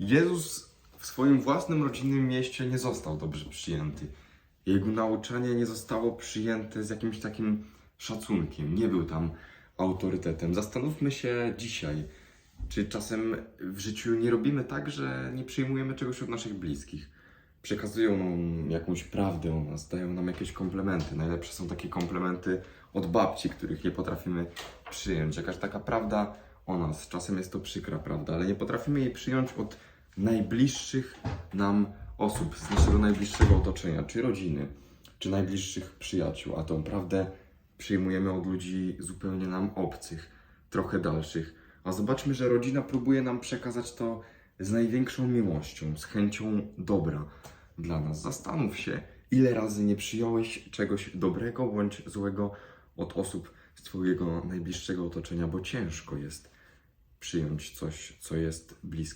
Jezus w swoim własnym rodzinnym mieście nie został dobrze przyjęty. Jego nauczanie nie zostało przyjęte z jakimś takim szacunkiem. Nie był tam autorytetem. Zastanówmy się dzisiaj, czy czasem w życiu nie robimy tak, że nie przyjmujemy czegoś od naszych bliskich. Przekazują nam jakąś prawdę o nas, dają nam jakieś komplementy. Najlepsze są takie komplementy od babci, których nie potrafimy przyjąć. Jakaś taka prawda o nas. Czasem jest to przykra prawda, ale nie potrafimy jej przyjąć od najbliższych nam osób, z naszego najbliższego otoczenia, czy rodziny, czy najbliższych przyjaciół. A tą prawdę przyjmujemy od ludzi zupełnie nam obcych, trochę dalszych. A zobaczmy, że rodzina próbuje nam przekazać to z największą miłością, z chęcią dobra dla nas. Zastanów się, ile razy nie przyjąłeś czegoś dobrego bądź złego od osób z Twojego najbliższego otoczenia, bo ciężko jest przyjąć coś, co jest blisko